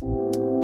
ก็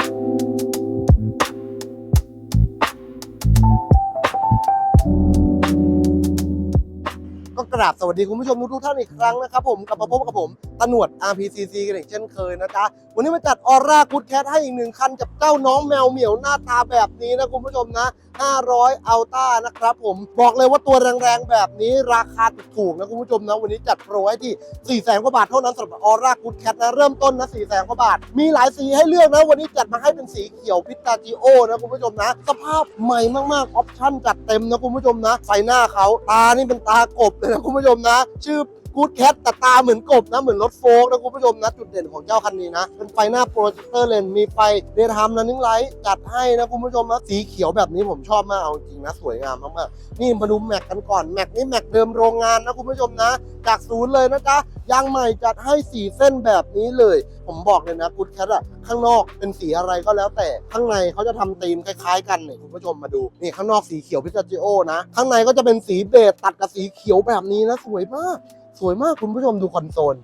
กราบสวัสดีคุณผู้ชมทุกท่านอีกครั้งนะครับผมกลับมาพบกับผมตะหนวด RPCC กันอีกเช่นเคยนะจ๊ะวันนี้มาจัดออร่ากูดแคทให้อีกหนึ่งคันกับเจ้าน้องแมวเหมียวหน้าตาแบบนี้นะคุณผู้ชมนะ 500 อัลต้านะครับผมบอกเลยว่าตัวแรงๆแบบนี้ราคาถูกๆนะคุณผู้ชมนะวันนี้จัดโปรให้ที่4แสนกว่าบาทเท่านั้นสำหรับออร่ากูดแคทนะเริ่มต้นนะ4แสนกว่าบาท มีหลายสีให้เลือกนะวันนี้จัดมาให้เป็นสีเขียวพิตาจิโอนะคุณผู้ชมนะ สภาพใหม่มากๆออปชั่นจัดเต็มนะคุณผู้ชมนะไฟหน้าเขาตานี่เป็นตากบเลยนะคุณผู้ชมนะ ชื่อ กูดแคทแต่ตาเหมือนกบนะ เหมือนรถโฟล์กนะคุณผู้ชมนะ จุดเด่นของเจ้าคันนี้นะ เป็นไฟหน้าโปรเจคเตอร์เลนมีไฟเดย์ไทม์นันนิ่งไลท์จัดให้นะคุณผู้ชมนะสีเขียวแบบนี้ผมชอบมากเอาจริงนะ สวยงามมากๆนี่มาดูแม็กกันก่อนแม็กนี่แม็กเดิมโรงงานนะคุณผู้ชมนะ จากศูนย์เลยนะจ๊ะยางใหม่จัดให้สีเส้นแบบนี้เลย ผมบอกเลยนะกูดแคทอะข้างนอกเป็นสีอะไรก็แล้วแต่ข้างในเขาจะทำธีมคล้ายๆกันเนี่ยคุณผู้ชมมาดูนี่ข้างนอกสีเขียวพิซซ่าจิโอนะ ข้างในก็จะเป็นสีเบจตัดกับสีเขียวแบบนี้นะสวยมาก สวยมากคุณผู้ชมดูคอนโซล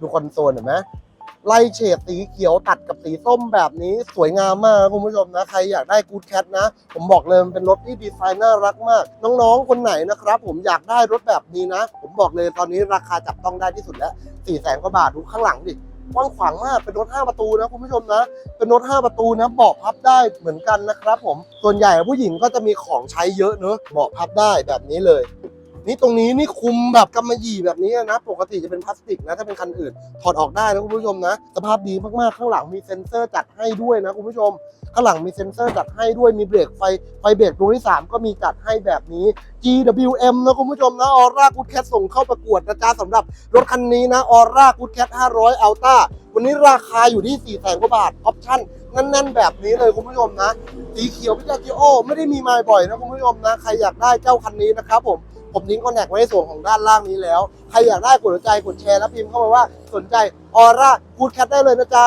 ดูคอนโซลเห็นไหมไล่เฉดสีเขียวตัดกับสีส้มแบบนี้สวยงามมากคุณผู้ชมนะ ใครอยากได้กูดแคทนะ ผมบอกเลยมันเป็นรถที่ดีไซน์น่ารักมาก น้องๆ คนไหนนะครับ ผมอยากได้รถแบบนี้นะ ผมบอกเลยตอนนี้ราคาจับต้องได้ที่สุดแล้ว4ี่แสนกว่าบาทดูข้างหลังดิกว้างขวางมากเป็นรถ 5 ประตูนะคุณผู้ชมนะ เป็นรถ 5 ประตูนะเบาะพับได้เหมือนกันนะครับ ผมส่วนใหญ่ผู้หญิงก็จะมีของใช้เยอะเนอะเบาะพับได้แบบนี้เลย นี่ตรงนี้นี่คุมแบบกำมะหยี่แบบนี้นะ ปกติจะเป็นพลาสติกนะ ถ้าเป็นคันอื่น ถอดออกได้นะคุณผู้ชมนะ สภาพดีมากๆ ข้างหลังมีเซ็นเซอร์จัดให้ด้วยนะคุณผู้ชม ข้างหลังมีเซ็นเซอร์จัดให้ด้วย มีเบรกไฟ ไฟเบรกดวงที่ 3 ก็มีจัดให้แบบนี้ GWM นะคุณผู้ชมนะ ออร่ากูดแคทส่งเข้าประกวดนะจ๊ะสำหรับรถคันนี้นะออร่ากูดแคท500อัลต้าวันนี้ราคาอยู่ที่4 0 0 0 0กว่าบาท ออปชั่นแน่นๆแบบนี้เลยคุณผู้ชมนะ สีเขียวพิจาจิโอไม่ได้มีมาบ่อยนะคุณผู้ชมนะ ใครอยากได้เจ้าคันนี้นะครับผม ผมทิ้งคอนแทคไว้ในส่วนของด้านล่างนี้แล้ว ใครอยากได้กดหัวใจกดแชร์แล้วพิมพ์เข้ามาว่าสนใจออร่าพูดแคทได้เลยนะจ๊ะ